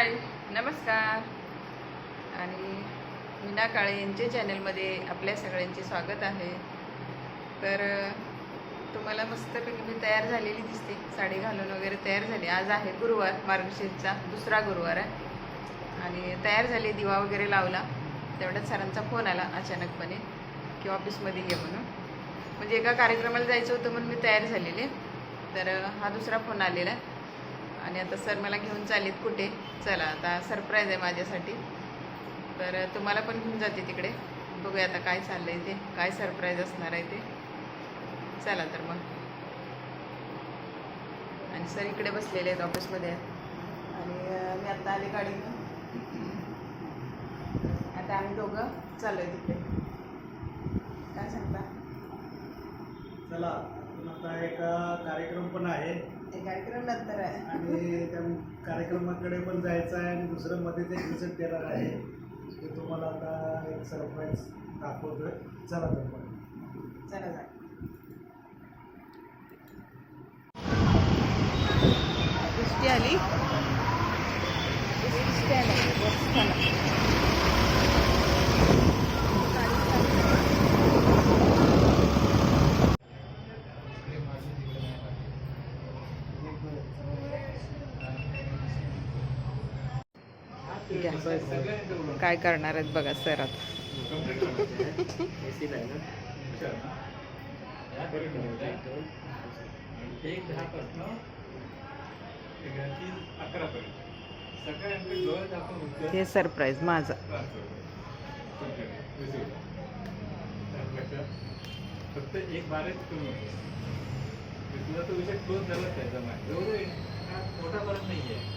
हाय नमस्कार. आणि मीना काळे यांच्या चॅनलमध्ये आपल्या सगळ्यांचे स्वागत आहे. तर तुम्हाला मस्तपैकी मी तयार झालेली दिसते. साडी घालून वगैरे तयार झाली. आज आहे गुरुवार मार्गशीर्षचा दुसरा गुरुवार आहे. आणि तयार झाली दिवा वगैरे लावला. तेवढ्याच सरांचा फोन आला अचानकपणे की ऑफिसमध्ये ये म्हणून. म्हणजे एका कार्यक्रमाला जायचं होतं म्हणून मी तयार झालेले. तर हा दुसरा फोन आलेला आहे. आणि आता सर मला घेऊन चालेत कुठे? चला आता सरप्राईज आहे माझ्यासाठी. तर तुम्हाला पण घेऊन जाते तिकडे. बघूया आता काय चाललंय ते काय सरप्राईज असणार आहे ते. चला तर मग. आणि सर इकडे बसलेले आहेत ऑफिसमध्ये. आणि मी आता आले घेऊन आता आम्ही दोघं चाललोय तिकडे. काय सांगता? चला आता एक कार्यक्रम पण आहे. ते कार्यक्रम नंतर आहे. आणि त्या कार्यक्रमाकडे पण जायचं आहे आणि दुसरं मध्येच एक विजिट देणार आहे. ते तुम्हाला आता एक सरप्राईज दाखवतोय. चला तर मग. चला जा दृष्टी आली दृष्टी आली बस चला घ्या. काय करणार आहेत बघा सर हे सरप्राईज माझा. फक्त एक बारेच कमी तुला तो विषय क्लोज झालाच त्याचा जमा. मोठा फरक नाही आहे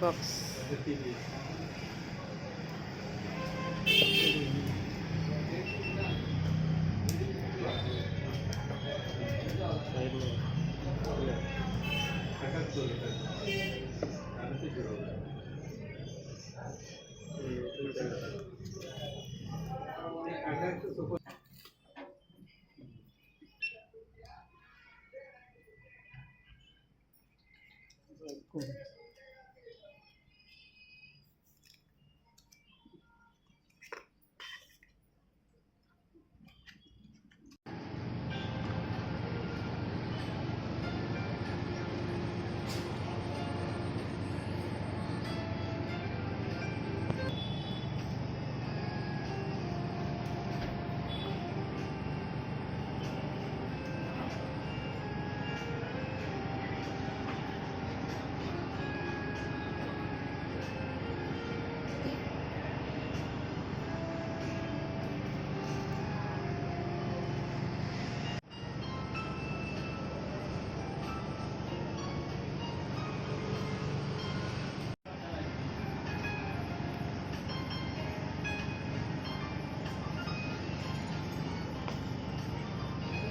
box Thank you. coisa.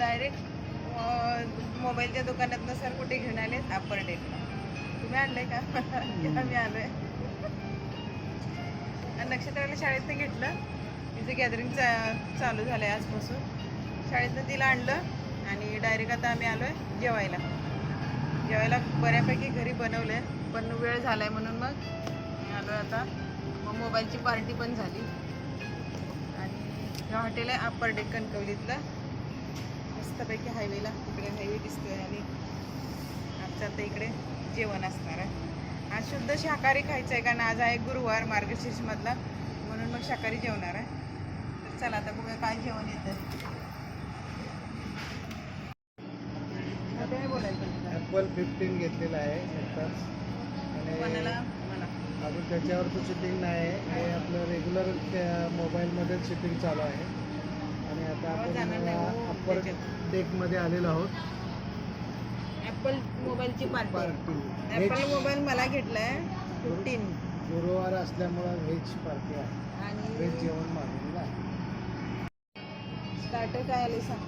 Direct मोबाईलच्या दुकानातनं सर कुठे घेऊन आले अप्पर डेटला तुम्ही आणलंय का? आम्ही आलोय. आणि नक्षत्राला शाळेतनं घेतलं. तिचं गॅदरिंग चालू झालं आहे आजपासून. शाळेतनं तिला आणलं आणि डायरेक्ट आता आम्ही आलोय जेवायला. जेवायला बऱ्यापैकी घरी बनवलंय. पण वेळ झालाय म्हणून मग आलोय आता. मग मोबाईलची पार्टी पण झाली. आणि हॉटेल आहे अप्पर डेट कणकवलीतलं. मस्तपैकी हायवेला इकडे हायवे दिसतोय आणि आमचं आता इकडे जेवण असणार आहे. आज शुद्ध शाकाहारी खायचं आहे कारण आज आहे गुरुवार मार्गशीर्षमधला म्हणून मग शाकाहारी जेवणार आहे. तर चला आता बघूया काय जेवण येतं ॲपल फिफ्टीन घेतलेला आहे आणि अजून त्याच्यावरचं शिपिंग नाही आहे. आपलं रेग्युलर मोबाईलमध्येच शिपिंग चालू आहे. आणि आता नाही आपण हो अप्पर. डेकमध्ये आलेलो आहोत. ॲपल मोबाईलची पार्टी पार्टी ॲपल मोबाईल मला घेतलाय फिफ्टीन गुरुवार असल्यामुळं व्हेज पार्टी आहे. व्हेज आणि जेवण मागवलेलं आहे. स्टार्टर काय आले सांग.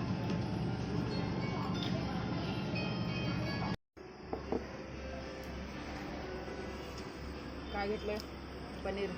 काय घेतलं पनीर.